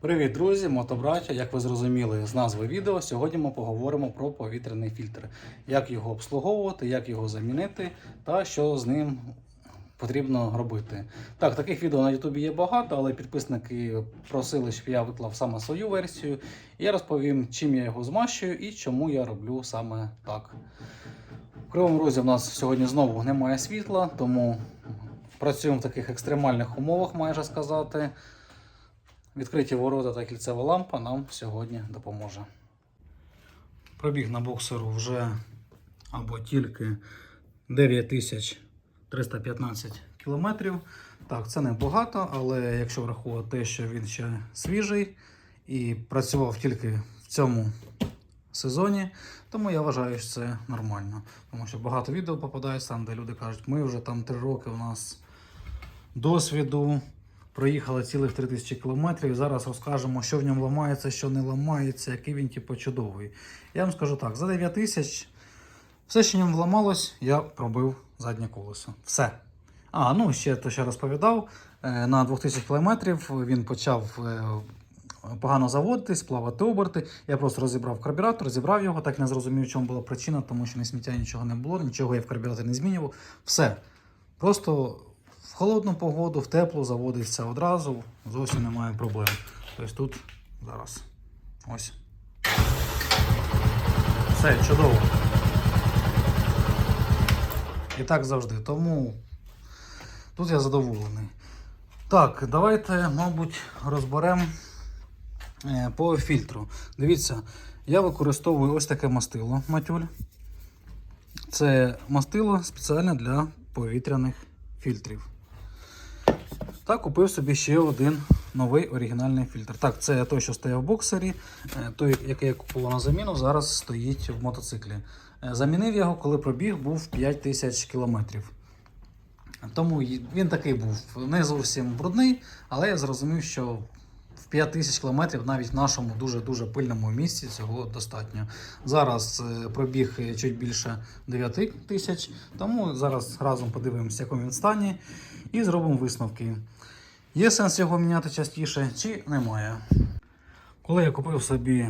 Привіт, друзі, мотобраття. Як ви зрозуміли з назви відео, сьогодні ми поговоримо про повітряний фільтр, як його обслуговувати, як його замінити та що з ним потрібно робити. Так, таких відео на Ютубі є багато, але підписники просили, щоб я виклав саме свою версію. І я розповім, чим я його змащую і чому я роблю саме так. В Кривому Розі в нас сьогодні знову немає світла, тому працюємо в таких екстремальних умовах, майже сказати. Відкриті ворота та кільцева лампа нам сьогодні допоможе. Пробіг на боксеру вже або тільки 9315 кілометрів. Так, це не багато, але якщо врахувати те, що він ще свіжий і працював тільки в цьому сезоні, тому я вважаю, що це нормально. Тому що багато відео попадається там, де люди кажуть, ми вже там 3 роки у нас досвіду. Проїхали цілих 3000 кілометрів. Зараз розкажемо, що в ньому ламається, що не ламається, який він типу, чудовий. Я вам скажу так: за 9 тисяч все, що в ньому вламалось, я пробив заднє колесо. Все. А, ну ще то ще розповідав. е, На 2000 кілометрів він почав е, погано заводитись, плавати оберти. Я просто розібрав карбюратор, розібрав його, так не зрозумів, в чому була причина, тому що ні сміття нічого не було, нічого я в карбюраторі не змінював. Все. Просто холодну погоду, в теплу заводиться одразу, зовсім немає проблем. Тобто тут зараз ось. Все, чудово. І так завжди. Тому тут я задоволений. Так, давайте, мабуть, розберемо е, по фільтру. Дивіться, я використовую ось таке мастило матюль. Це мастило спеціально для повітряних фільтрів. Та купив собі ще один новий оригінальний фільтр. Так, це той, що стояв в боксері. Е, Той, який я купував на заміну, зараз стоїть в мотоциклі. Е, Замінив його, коли пробіг був 5000 кілометрів. Тому він такий був не зовсім брудний, але я зрозумів, що в 5000 кілометрів навіть в нашому дуже-дуже пильному місці цього достатньо. Зараз е, пробіг чуть більше 9 тисяч, тому зараз разом подивимося, в якому він стані, і зробимо висновки. Є сенс його міняти частіше чи немає. Коли я купив собі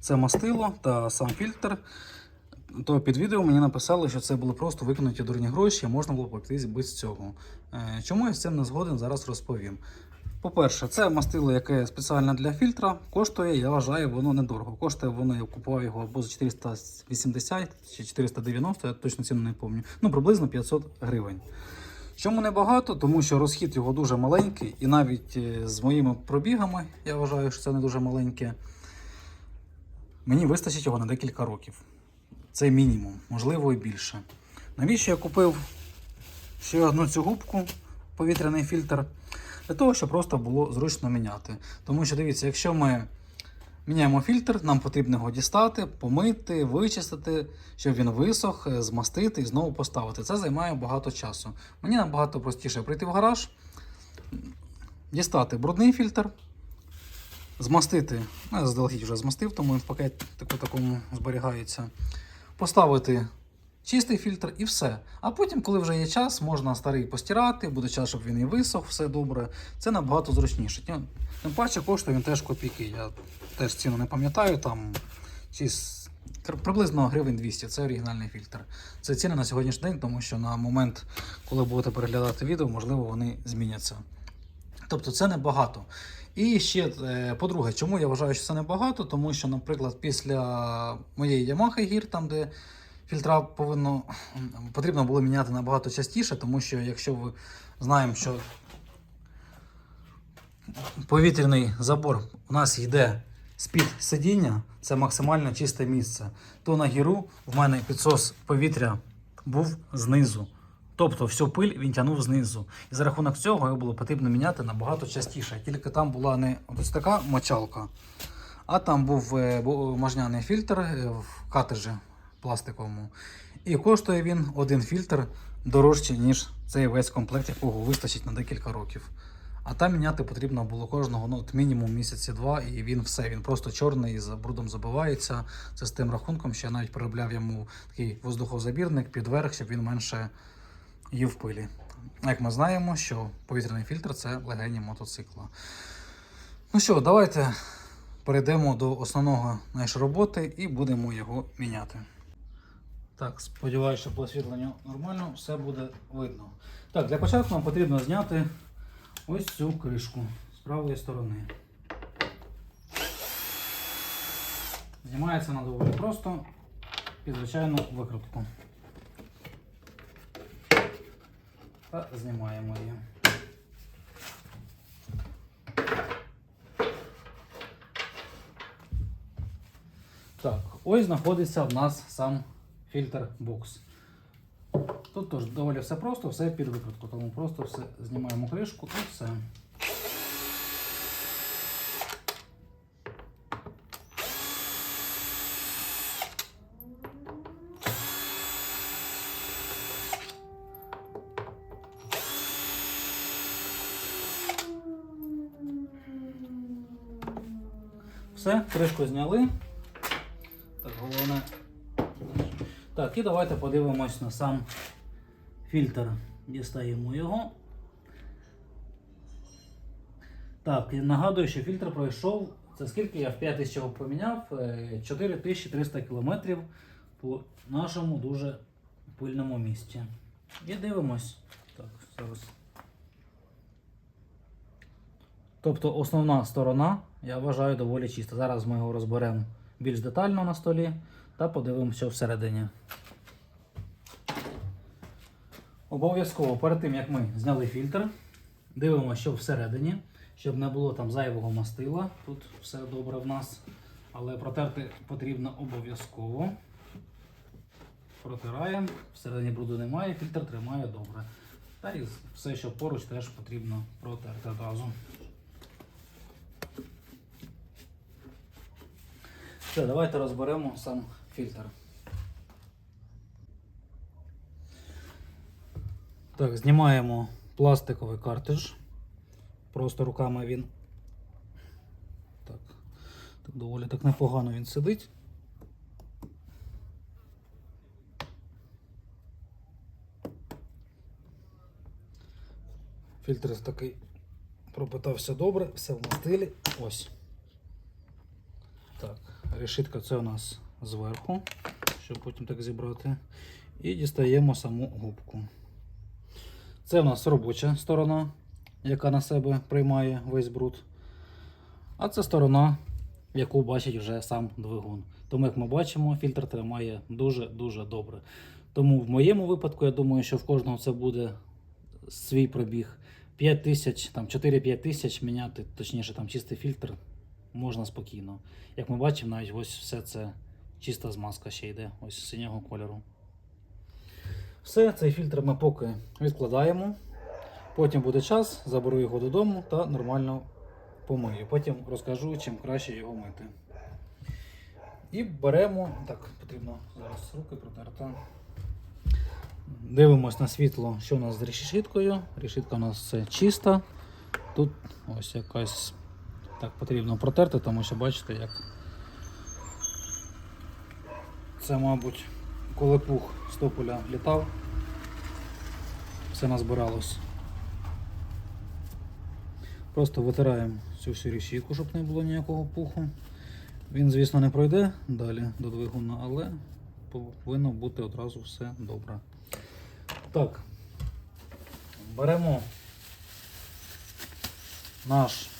це мастило та сам фільтр, то під відео мені написали, що це були просто викинуті дурні гроші, можна було обійтись без цього. Е, Чому я з цим не згоден, зараз розповім. По-перше, це мастило, яке спеціально для фільтра, коштує, я вважаю, воно недорого. Коштує воно, я купував його або за 480 чи 490, я точно ціну не пам'ятаю. Ну, приблизно 500 гривень. Чому небагато? Тому що розхід його дуже маленький, і навіть е, з моїми пробігами, я вважаю, що це не дуже маленьке. Мені вистачить його на декілька років. Це мінімум, можливо і більше. Навіщо я купив ще одну цю губку, повітряний фільтр? Для того, щоб просто було зручно міняти. Тому що дивіться, якщо ми міняємо фільтр, нам потрібно його дістати, помити, вичистити, щоб він висох, е, змастити і знову поставити. Це займає багато часу. Мені набагато простіше прийти в гараж, дістати брудний фільтр, змастити. Ну, я заздалегідь вже змастив, тому він в пакетику такому зберігається. Поставити чистий фільтр і все. А потім, коли вже є час, можна старий постирати, буде час, щоб він і висох, все добре. Це набагато зручніше. Тим- паче коштує він теж копійки. Я теж ціну не пам'ятаю, там приблизно гривень 200. Це оригінальний фільтр. Це ціни на сьогоднішній день, тому що на момент, коли будете переглядати відео, можливо, вони зміняться. Тобто це небагато. І ще, е, по-друге, чому я вважаю, що це небагато? Тому що, наприклад, після моєї Yamaha гір, там, де фільтра повинно, потрібно було міняти набагато частіше, тому що якщо ви знаємо, що повітряний забор у нас йде з-під сидіння, це максимально чисте місце, то на гіру в мене підсос повітря був знизу. Тобто всю пиль він тягнув знизу. І за рахунок цього його було потрібно міняти набагато частіше. Тільки там була не ось така мочалка, а там був е, можняний фільтр е, в катежі пластиковому. І коштує він один фільтр дорожче, ніж цей весь комплект, якого вистачить на декілька років. А там міняти потрібно було кожного ну, от мінімум місяці два, і він все, він просто чорний за брудом забивається. Це з тим рахунком, що я навіть переробляв йому такий воздухозабірник під верх, щоб він менше їв пилі. Як ми знаємо, що повітряний фільтр це легені мотоцикла. Ну що, давайте перейдемо до основного нашої роботи і будемо його міняти. Так, сподіваюся, що по освітленню нормально, все буде видно. Так, для початку нам потрібно зняти ось цю кришку з правої сторони. Знімається вона доволі просто під звичайну викрутку. Та знімаємо її. Так, ось знаходиться в нас сам фільтр бокс. Тут теж доволі все просто, все під викрутку, тому просто все знімаємо кришку і все. Все, кришку зняли. Так, головне. Так, і давайте подивимось на сам фільтр. Дістаємо його. Так, і нагадую, що фільтр пройшов. Це скільки я в 5 тисяч його поміняв? Е, 4300 км по нашому дуже пильному місті. І дивимось. Так, зараз. Тобто основна сторона, я вважаю, доволі чиста. Зараз ми його розберемо більш детально на столі та подивимося всередині. Обов'язково перед тим, як ми зняли фільтр, дивимося, що всередині, щоб не було там зайвого мастила. Тут все добре в нас. Але протерти потрібно обов'язково. Протираємо, всередині бруду немає, фільтр тримає добре. Та і все, що поруч, теж потрібно протерти одразу. Все, давайте розберемо сам фільтр. Так, знімаємо пластиковий картридж. Просто руками він. Так, доволі так непогано він сидить. Фільтр такий пропитався добре, все в мастилі. Ось. Так, решітка це у нас зверху, щоб потім так зібрати. І дістаємо саму губку. Це у нас робоча сторона, яка на себе приймає весь бруд. А це сторона, яку бачить вже сам двигун. Тому, як ми бачимо, фільтр тримає дуже-дуже добре. Тому в моєму випадку, я думаю, що в кожного це буде свій пробіг. 5 тисяч, там 4-5 тисяч міняти, точніше, там чистий фільтр можна спокійно. Як ми бачимо, навіть ось все це чиста змазка ще йде, ось синього кольору. Все, цей фільтр ми поки відкладаємо. Потім буде час, заберу його додому та нормально помию. Потім розкажу, чим краще його мити. І беремо. Так, потрібно зараз руки протерти. Дивимось на світло, що у нас з решіткою. Решітка у нас все чиста. Тут ось якась так потрібно протерти, тому що бачите, як це, мабуть, коли пух з тополя літав, все назбиралось. Просто витираємо цю всю решітку, щоб не було ніякого пуху. Він, звісно, не пройде далі до двигуна, але повинно бути одразу все добре. Так, беремо наш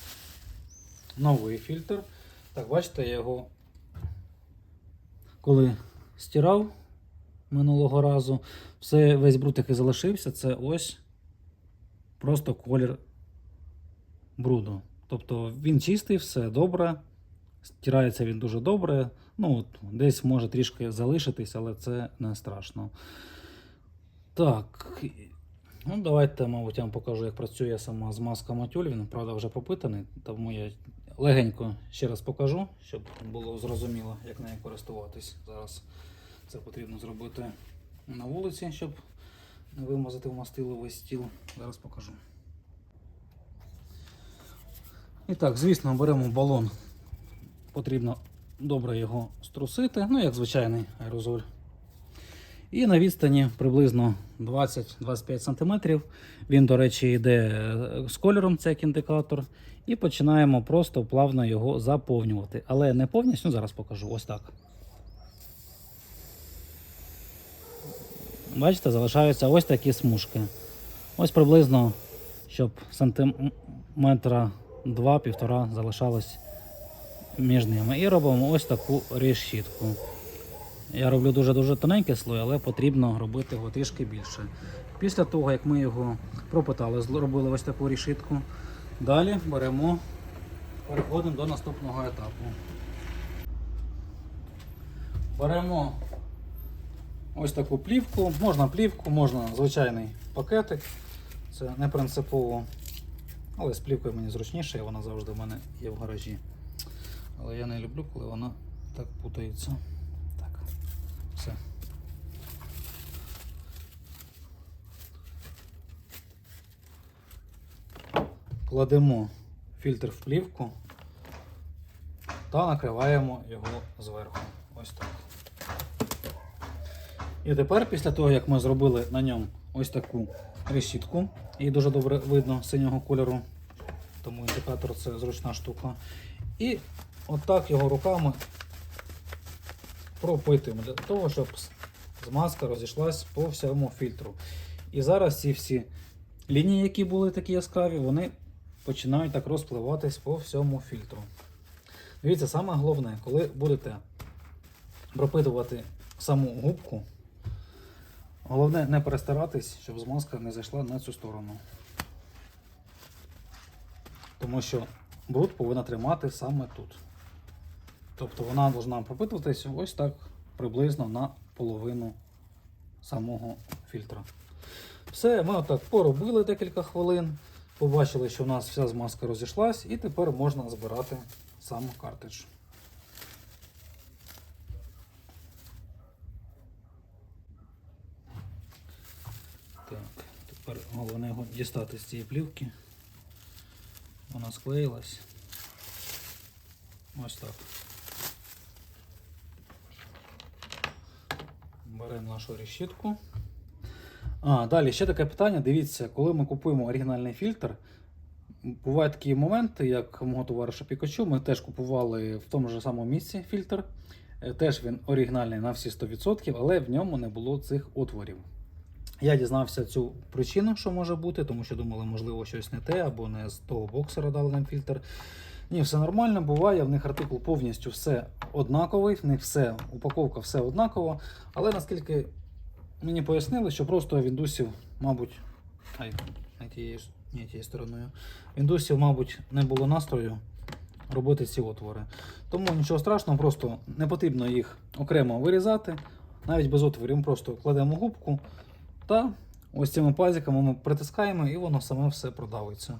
новий фільтр. Так, бачите, я його коли стирав минулого разу, все, весь бруд, який залишився, це ось просто колір бруду. Тобто він чистий, все добре. Стирається він дуже добре. Ну, от, десь може трішки залишитись, але це не страшно. Так. Ну, давайте, мабуть, я вам покажу, як працює сама змазка матюль. Він, правда, вже пропитаний, тому я легенько ще раз покажу, щоб було зрозуміло, як нею користуватись. Зараз це потрібно зробити на вулиці, щоб не вимазати в мастило весь стіл. Зараз покажу. І так, звісно, беремо балон. Потрібно добре його струсити, ну як звичайний аерозоль. І на відстані приблизно 20-25 см. Він, до речі, йде з кольором, це як індикатор. І починаємо просто плавно його заповнювати. Але не повністю, зараз покажу. Ось так. Бачите, залишаються ось такі смужки. Ось приблизно, щоб сантиметра 2-1,5 залишалось між ними. І робимо ось таку решітку. Я роблю дуже-дуже тоненький слой, але потрібно робити його трішки більше. Після того, як ми його пропитали, зробили ось таку решітку, далі беремо, переходимо до наступного етапу. Беремо ось таку плівку, можна плівку, можна звичайний пакетик. Це не принципово. Але з плівкою мені зручніше, вона завжди в мене є в гаражі. Але я не люблю, коли вона так путається. Так, все. Кладемо фільтр в плівку та накриваємо його зверху. Ось так. І тепер, після того, як ми зробили на ньому ось таку решітку, її дуже добре видно синього кольору, тому індикатор це зручна штука. І отак його руками пропитуємо для того, щоб змазка розійшлась по всьому фільтру. І зараз ці всі лінії, які були такі яскраві, вони починають так розпливатись по всьому фільтру. Дивіться, саме головне, коли будете пропитувати саму губку, головне не перестаратись, щоб змазка не зайшла на цю сторону. Тому що бруд повинна тримати саме тут. Тобто вона повинна пропитуватись ось так приблизно на половину самого фільтра. Все, ми отак поробили декілька хвилин. Побачили, що у нас вся змазка розійшлась, і тепер можна збирати сам картридж. Так, тепер головне його дістати з цієї плівки. Вона склеїлась. Ось так. Беремо нашу решітку. А, далі ще таке питання. Дивіться, коли ми купуємо оригінальний фільтр, бувають такі моменти, як мого товариша Пікачу, ми теж купували в тому ж самому місці фільтр. Е, Теж він оригінальний на всі 100%, але в ньому не було цих отворів. Я дізнався цю причину, що може бути, тому що думали, можливо, щось не те, або не з того боксера дали нам фільтр. Ні, все нормально, буває, в них артикул повністю все однаковий, в них все, упаковка все однакова. Але наскільки мені пояснили, що просто Віндусів, мабуть, ай, не тією, ні, тією стороною. Віндусів, мабуть, не було настрою робити ці отвори. Тому нічого страшного, просто не потрібно їх окремо вирізати, навіть без отворів. Ми просто кладемо губку та ось цими пазиками ми притискаємо і воно саме все продавиться.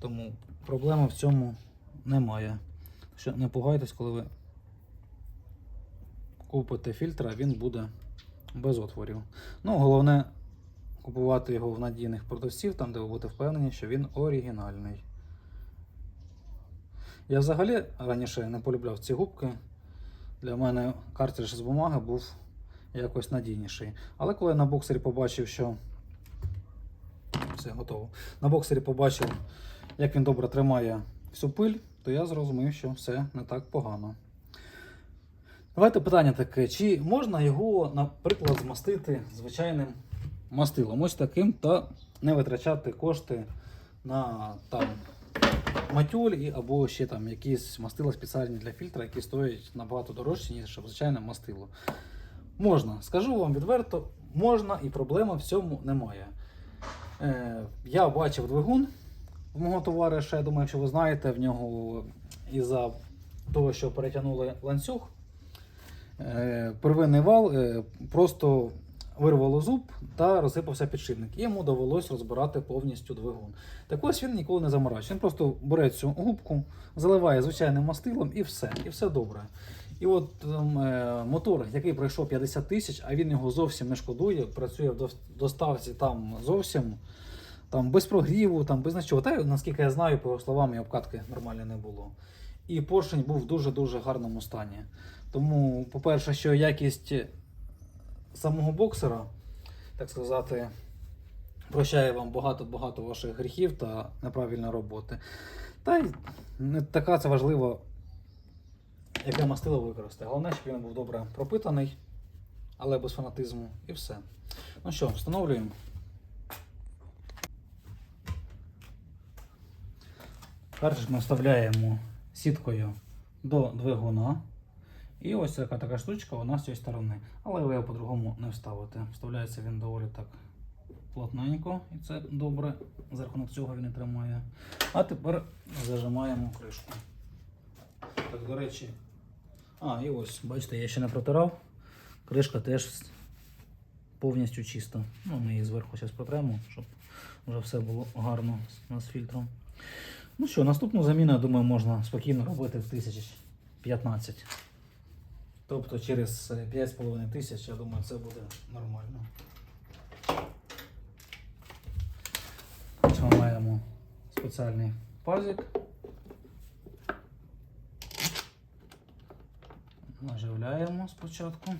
Тому проблеми в цьому немає. Що не пугайтесь, коли ви купите фільтр, він буде без отворів. Ну, головне купувати його в надійних продавців, там, де ви будете впевнені, що він оригінальний. Я взагалі раніше не полюбляв ці губки. Для мене картридж з бумаги був якось надійніший. Але коли я на боксері побачив, що все готово. На боксері побачив, як він добре тримає всю пиль, то я зрозумів, що все не так погано. Давайте питання таке: чи можна його, наприклад, змастити звичайним мастилом, ось таким, та не витрачати кошти на там матюль або ще там якісь мастила спеціальні для фільтра, які стоять набагато дорожче, ніж звичайне мастило. Можна, скажу вам відверто, можна і проблема в цьому немає. Е, я бачив двигун в мого товариша, я думаю, якщо ви знаєте, в нього із-за того, що перетягнули ланцюг, первинний вал е, просто вирвало зуб та розсипався підшипник. І йому довелось розбирати повністю двигун. Так ось він ніколи не заморачує. Він просто бере цю губку, заливає звичайним мастилом і все. І все добре. І от ем, е, мотор, який пройшов 50 тисяч, а він його зовсім не шкодує, працює в доставці там зовсім там, без прогріву, там, без нічого. Та наскільки я знаю, по словам, і обкатки нормально не було. І поршень був в дуже-дуже гарному стані. Тому, по-перше, що якість самого боксера, так сказати, прощає вам багато-багато ваших гріхів та неправильної роботи. Та й не така це важливо, яке мастило використати. Головне, щоб він був добре пропитаний, але без фанатизму і все. Ну що, встановлюємо. Перше ми вставляємо сіткою до двигуна. І ось така така штучка вона з цієї сторони. Але ви його по-другому не вставите. Вставляється він доволі так плотненько, і це добре. За рахунок цього він і тримає. А тепер зажимаємо кришку. Так, до речі. А, і ось, бачите, я ще не протирав. Кришка теж повністю чиста. Ну, ми її зверху зараз протремо, щоб вже все було гарно у нас з фільтром. Ну що, наступну заміну, я думаю, можна спокійно робити в 1015. Тобто через е, 5,5 тисяч, я думаю, це буде нормально. Ми маємо спеціальний пазик. Наживляємо спочатку.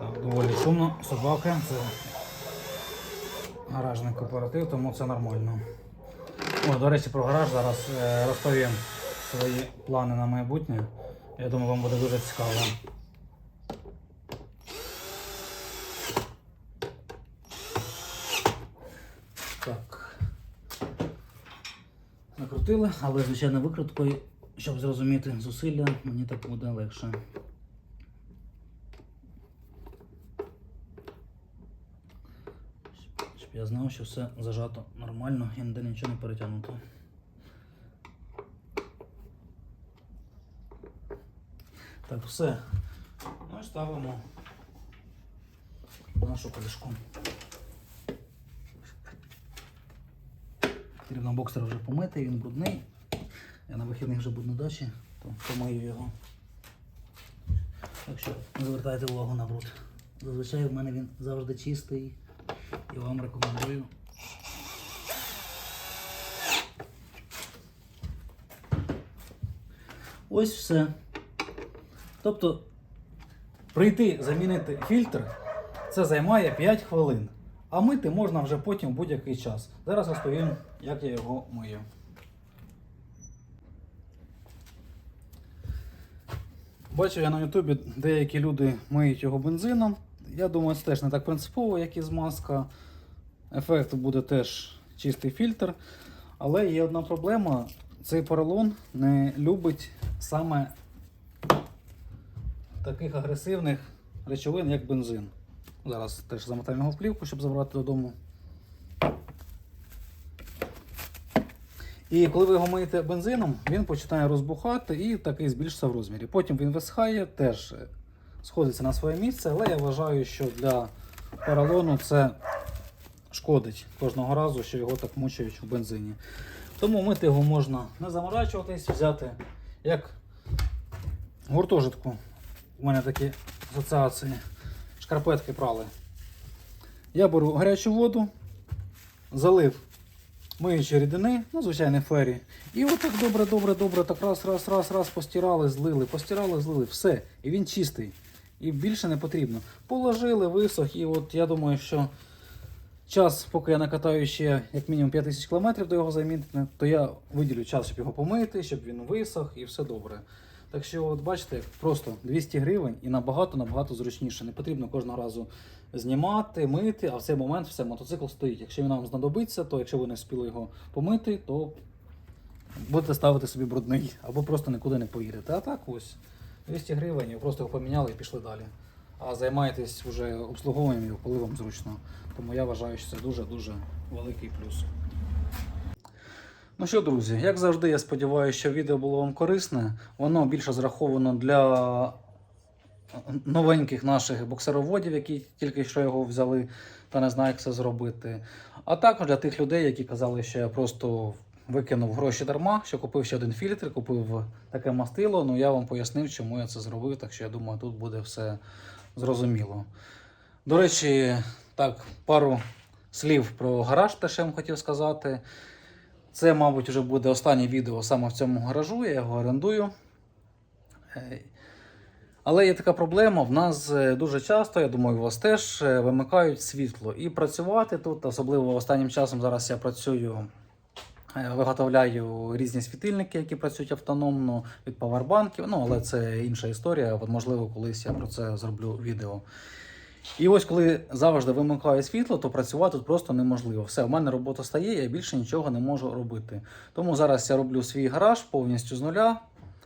Так, доволі шумно, це гаражний кооператив, тому це нормально. О, до речі, про гараж зараз е, розповім свої плани на майбутнє. Я думаю, вам буде дуже цікаво. Так. Накрутили, але звичайно викруткою, щоб зрозуміти зусилля, мені так буде легше. Я знав, що все зажато нормально і ніде нічого не перетягнуто. Так, все. Ну і ставимо нашу кришку. Потрібно боксер вже помити, він брудний. Я на вихідних вже буду на дачі, то помию його. Так що не звертайте увагу на бруд. Зазвичай в мене він завжди чистий і вам рекомендую. Ось все. Тобто прийти замінити фільтр це займає 5 хвилин. А мити можна вже потім будь-який час. Зараз розповім, як я його мию. Бачу я на Ютубі деякі люди миють його бензином. Я думаю, це теж не так принципово, як і змазка. Ефект буде теж чистий фільтр. Але є одна проблема: цей поролон не любить саме таких агресивних речовин, як бензин. Зараз теж замотаємо його в плівку, щоб забрати додому. І коли ви його миєте бензином, він починає розбухати і такий збільшиться в розмірі. Потім він висхає, теж сходиться на своє місце, але я вважаю, що для поролону це шкодить кожного разу, що його так мучають в бензині. Тому мити його можна не заморачуватись, взяти як гуртожитку. У мене такі асоціації, шкарпетки прали. Я беру гарячу воду, залив миючі рідини, ну, звичайно, фері. І отак добре, добре, добре, так раз, раз, раз, раз постирали, злили, постирали, злили, все. І він чистий. І більше не потрібно. Положили, висох, і от я думаю, що час, поки я накатаю ще як мінімум 5000 км до його замінити, то я виділю час, щоб його помити, щоб він висох і все добре. Так що, от бачите, просто 200 гривень і набагато-набагато зручніше. Не потрібно кожного разу знімати, мити, а в цей момент все, мотоцикл стоїть. Якщо він вам знадобиться, то якщо ви не встигли його помити, то будете ставити собі брудний або просто нікуди не поїдете. А так ось 200 гривень, і ви просто його поміняли і пішли далі. А займаєтесь вже обслуговуванням його, коли зручно. Тому я вважаю, що це дуже-дуже великий плюс. Ну що, друзі, як завжди, я сподіваюся, що відео було вам корисне. Воно більше зраховано для новеньких наших боксероводів, які тільки що його взяли та не знають, як це зробити. А також для тих людей, які казали, що я просто викинув гроші дарма, що купив ще один фільтр, купив таке мастило. Ну я вам пояснив, чому я це зробив, так що я думаю, тут буде все зрозуміло. До речі, так, пару слів про гараж, те, що я вам хотів сказати. Це, мабуть, вже буде останнє відео саме в цьому гаражу, я його орендую. Е, Але є така проблема: в нас е, дуже часто, я думаю, у вас теж е, вимикають світло. І працювати тут, особливо останнім часом зараз я працюю, виготовляю різні світильники, які працюють автономно від павербанків. Ну, але це інша історія. От, можливо, колись я про це зроблю відео. І ось коли завжди вимикаю світло, то працювати тут просто неможливо. Все, у мене робота стає, я більше нічого не можу робити. Тому зараз я роблю свій гараж повністю з нуля.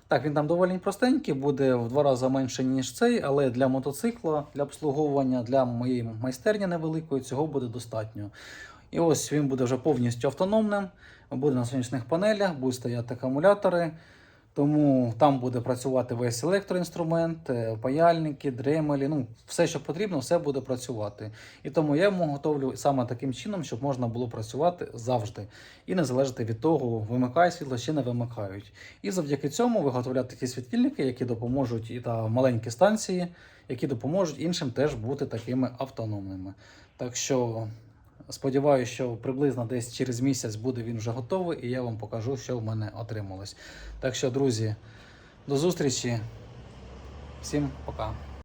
Так, він там доволі простенький, буде в два рази менше, ніж цей, але для мотоцикла, для обслуговування, для моєї майстерні невеликої цього буде достатньо. І ось він буде вже повністю автономним, буде на сонячних панелях, будуть стояти акумулятори. Тому там буде працювати весь електроінструмент, е, паяльники, дремелі, ну все, що потрібно, все буде працювати. І тому я йому готовлю саме таким чином, щоб можна було працювати завжди і не залежати від того, вимикає світло чи не вимикають. І завдяки цьому виготовляти такі світильники, які допоможуть і та маленькі станції, які допоможуть іншим теж бути такими автономними. Так що сподіваюся, що приблизно десь через місяць буде він вже готовий, і я вам покажу, що в мене отрималось. Так що, друзі, до зустрічі. Всім пока.